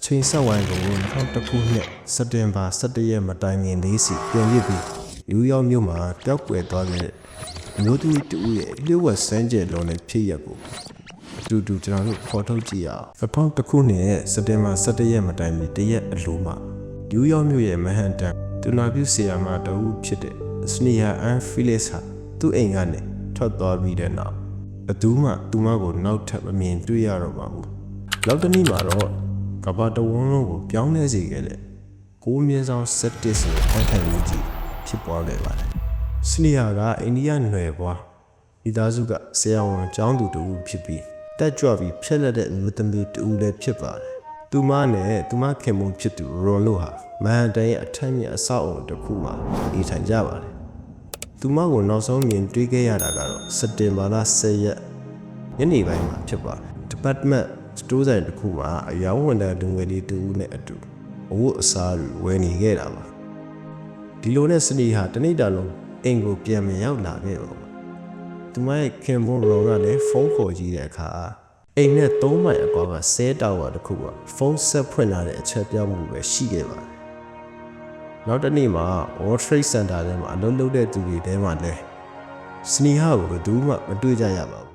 အချိန်ဆက်ဝိုင်းကို2000ခုနှစ်စက်တင်ဘာ17ရက်မတိုင်ခင်လေးစီပြန်ရစ်ပြီးယူရောက်မြို့မှာပျောက်ကွယ်သွားခဲ့တဲ့အမျိုးသမီးတူရဲ့လျှို့ဝှက်စမ်းကြယ်လုံးနဲ့ဖြစ်ရက်ကိုအတူတူကျွန်တော်တို့ဖော်ထုတ်ကြည့်ရအောင်2000ခုနှစ်စက်တင်ဘာ17ရက်မတိုင်မီတရက်အလိုမှာယူရောက်မြို့ရဲ့မဟန်တန်တူနာပြုဆီယာမှာတဦးဖြစ်တဲ့စနီယာအန်ဖီလစ်ဟာသူ့အိမ်ကနေထွက်သွားပြီးတဲ့နောက်ဘသူမှသူမကိုနောက်ထပ်မမြင်တွေ့ရတော့ပါဘူးနောက်တစ်နေ့မှာတော့ ကဘာတဝန်းလုံးကိုပြောင်းလဲစေခဲ့တဲ့ကိုးမြင်းဆောင်7ဆိုတဲ့ထိုင်ထိုင်မှုကြီးဖြစ်ပွားခဲ့ပါတယ်စနီယာကအိန္ဒိယနွယ်ဘွားမိသားစုကဆရာဝန်ကျောင်းသူတူဖြစ်ပြီးတက်ကြွပြီးဖျက်လက်တဲ့အမျိုးသမီးတူလည်းဖြစ်ပါတယ်သူမနဲ့သူမခင်မုန်းဖြစ်သူရွန်လို့ဟာမန်ဟန်တန်ရဲ့အထက်မြင့်အဆောက်အုံတစ်ခုမှာနေထိုင်ကြပါတယ်သူမကိုနောက်ဆုံးမြင်တွေ့ခဲ့ရတာကတော့စက်တင်ဘာလ10ရက်ညနေပိုင်းမှာဖြစ်ပါတယ် department စတိုးဆိုင်တစ်ခုမှာအယောင်ဝန်ထမ်းလူငယ်လေးတူနဲ့အတူအဝတ်အစားတွေဝယ်နေခဲ့တာပါဒီလိုနဲ့စနီဟာတနေ့တာလုံးအိမ်ကိုပြန်မရောက်လာခဲ့ပါဘူးသူမရဲ့ခင်ဘွန်ရောကလည်းဖုန်းခေါ်ကြည့်တဲ့အခါအိမ်နဲ့၃မိုင်အကွာကဆဲတာဝါတစ်ခုကဖုန်းဆက်ဖွင့်လာတဲ့အချက်ပြမှုပဲရှိခဲ့ပါတယ်နောက်တစ်နေ့မှာ World Trade Center ထဲမှာအလုပ်လုပ်တဲ့သူတွေထဲမှာလည်းစနီဟာကိုဘယ်သူမှမတွေ့ကြရပါဘူး